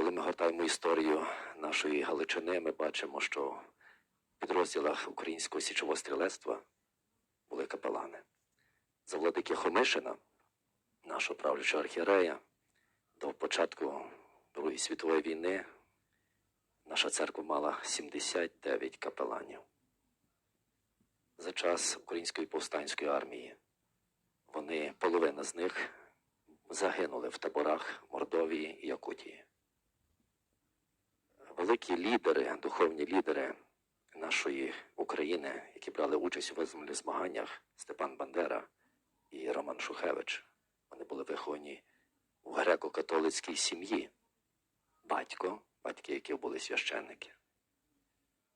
коли ми гортаємо історію нашої Галичини, ми бачимо, що в підрозділах українського січового стрілецтва були капелани. За владики Хомишина, нашого правлячого архієрея, до початку Другої світової війни наша церква мала 79 капеланів. За час Української повстанської армії вони, половина з них, загинули в таборах Мордовії і Якутії. Великі лідери, духовні лідери нашої України, які брали участь у визвольних змаганнях, Степан Бандера і Роман Шухевич, вони були виховані в греко-католицькій сім'ї. Батько, батьки, які були священники.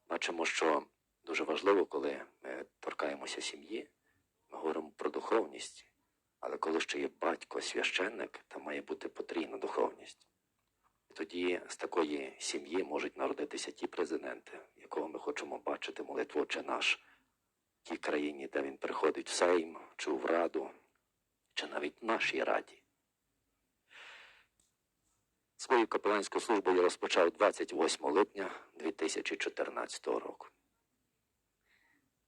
Бачимо, що дуже важливо, коли ми торкаємося сім'ї, ми говоримо про духовність, але коли ще є батько, священник, там має бути потрійна духовність. Тоді з такої сім'ї можуть народитися ті президенти, якого ми хочемо бачити молитву «Отче наш в тій країні, де він приходить в Сейм, чи в Раду, чи навіть в нашій раді. Свою капеланську службу я розпочав 28 липня 2014 року.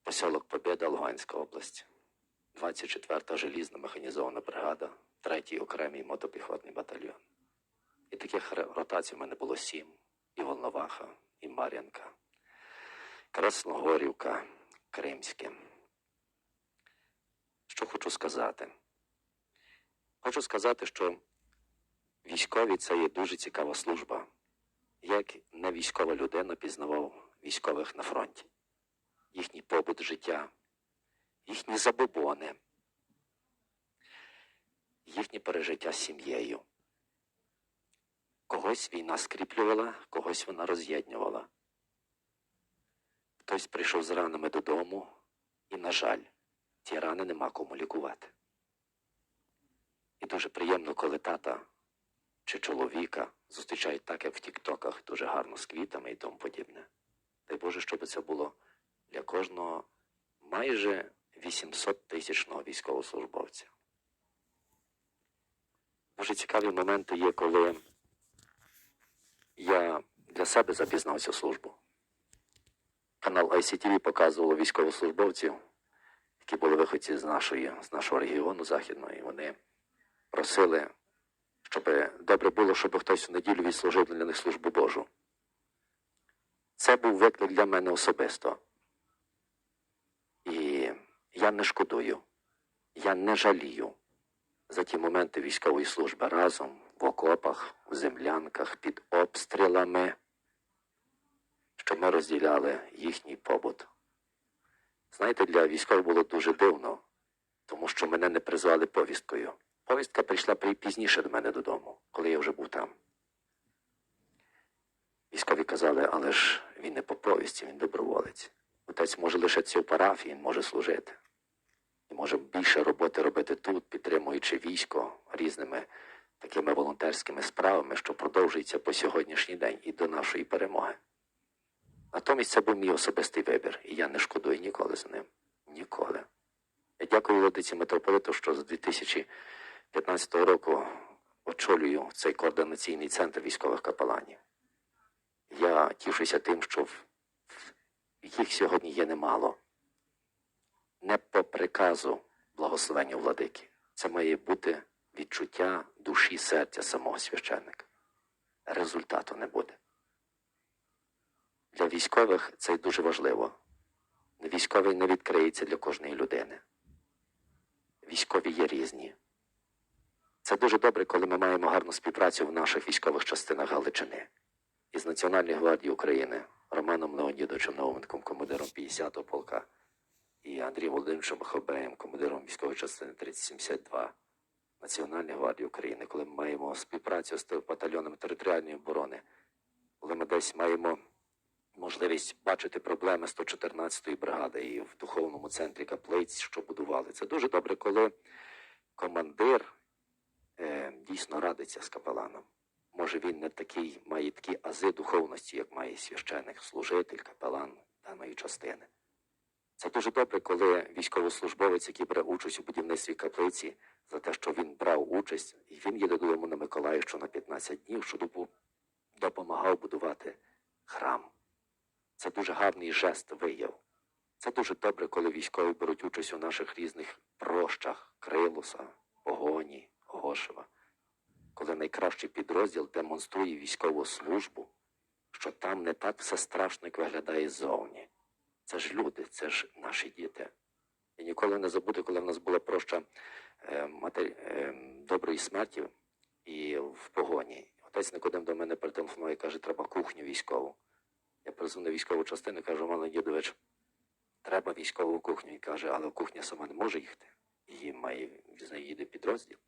Посілок Побєда, Луганська область, 24-та желізна механізована бригада, 3-й окремий мотопіхотний батальйон. І таких ротацій в мене було сім. І Волноваха, і Мар'янка, Красногорівка, Кримське. Що хочу сказати? Хочу сказати, що Військові це є дуже цікава служба. Як не військова людина пізнавав військових на фронті, їхній побут життя, їхні забобони, їхнє пережиття з сім'єю. Когось війна скріплювала, когось вона роз'єднювала. Хтось прийшов з ранами додому, і, на жаль, ті рани нема кому лікувати. І дуже приємно, коли тата чи чоловіка зустрічають так, як в тіктоках, дуже гарно з квітами і тому подібне. Дай Боже, щоб це було для кожного майже 800 тисячного військовослужбовця. Дуже цікаві моменти є, коли я для себе запізнав цю службу. Канал ICTV показував військовослужбовців, які були виходці з, нашої, з нашого регіону західної. Вони просили щоб добре було, щоб хтось у неділю відслужив для них службу Божу. Це був виклик для мене особисто. І я не шкодую, я не жалію за ті моменти військової служби разом, в окопах, в землянках, під обстрілами, що ми розділяли їхній побут. Знаєте, для військових було дуже дивно, тому що мене не призвали повісткою. Повістка прийшла пізніше до мене додому, коли я вже був там. Військові казали, але ж він не по повісті, він доброволець. Отець може лишитися в парафії, він може служити. Більше роботи робити тут, підтримуючи військо різними такими волонтерськими справами, що продовжується по сьогоднішній день і до нашої перемоги. Натомість це був мій особистий вибір, і я не шкодую ніколи за ним. Ніколи. Я дякую владиці митрополиту, що з 2015 року очолюю цей координаційний центр військових капеланів. Я тішуся тим, що їх сьогодні є немало. Не по приказу благословення владики. Це має бути відчуття душі серця самого священника. Результату не буде. Для військових це дуже важливо. Військовий не відкриється для кожної людини. Військові є різні. Це дуже добре, коли ми маємо гарну співпрацю в наших військових частинах Галичини із Національної гвардії України Романом Леонідовичем Науменком, командиром 50-го полка, і Андрієм Володимировичем Хобеєм, командиром військової частини 3072 Національної гвардії України, коли ми маємо співпрацю з батальйонами територіальної оборони, коли ми десь маємо можливість бачити проблеми 114-ї бригади і в духовному центрі каплиць, що будували. Це дуже добре, коли командир е, дійсно радиться з капеланом. Може, він не такий, має такі ази духовності, як має священик, служитель, капелан даної частини. Це дуже добре, коли військовослужбовець, який бере участь у будівництві каплиці, за те, що він брав участь, і він їде додому на Миколаївщину на 15 днів, щоб допомагав будувати храм. Це дуже гарний жест вияв. Це дуже добре, коли військові беруть участь у наших різних прощах Крилуса, Погоні, Гошева. Коли найкращий підрозділ демонструє військову службу, що там не так все страшно, як виглядає ззовні. Це ж люди, це ж наші діти. І ніколи не забуду, коли в нас була проща е, матері, е, доброї смерті і в погоні. Отець Никодим до мене перетелефонує і каже, треба кухню військову. Я перезвонив військову частину кажу, Роман Дідович, треба військову кухню. І каже, але кухня сама не може їхати. Її має їде підрозділ.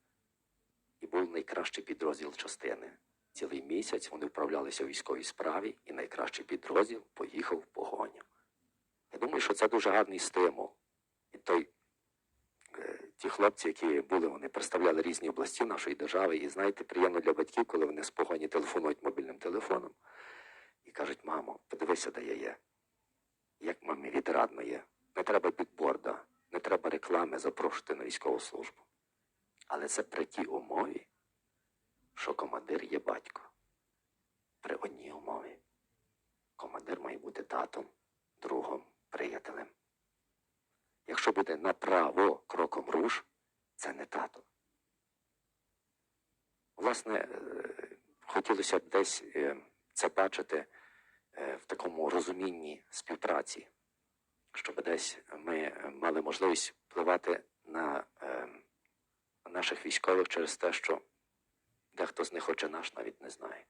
І був найкращий підрозділ частини. Цілий місяць вони вправлялися у військовій справі, і найкращий підрозділ поїхав в погоню. Я думаю, що це дуже гарний стимул. І той, е, ті хлопці, які були, вони представляли різні області нашої держави. І знаєте, приємно для батьків, коли вони з телефонують мобільним телефоном і кажуть, мамо, подивися, де я є. Як мамі відрадно є. Не треба бікборда, не треба реклами запрошувати на військову службу. Але це при тій умові, що командир є батько. При одній умові. Командир має бути татом, буде направо кроком руш, це не тато. Власне, е, хотілося б десь е, це бачити е, в такому розумінні співпраці, щоб десь ми мали можливість впливати на наших військових через те, що дехто з них, хоче наш, навіть не знає.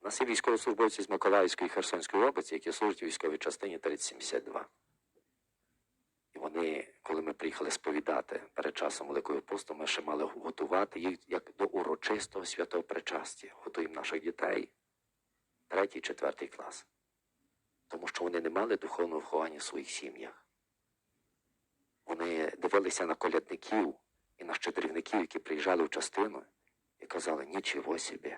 У нас є військовослужбовці з Миколаївської і Херсонської області, які служать у військовій частині 3072. І коли ми приїхали сповідати перед часом Великої посту, ми ще мали готувати їх як до урочистого святого причастя. Готуємо наших дітей, третій, четвертий клас. Тому що вони не мали духовного виховання в своїх сім'ях. Вони дивилися на колядників і на щедрівників, які приїжджали в частину, і казали, нічого собі,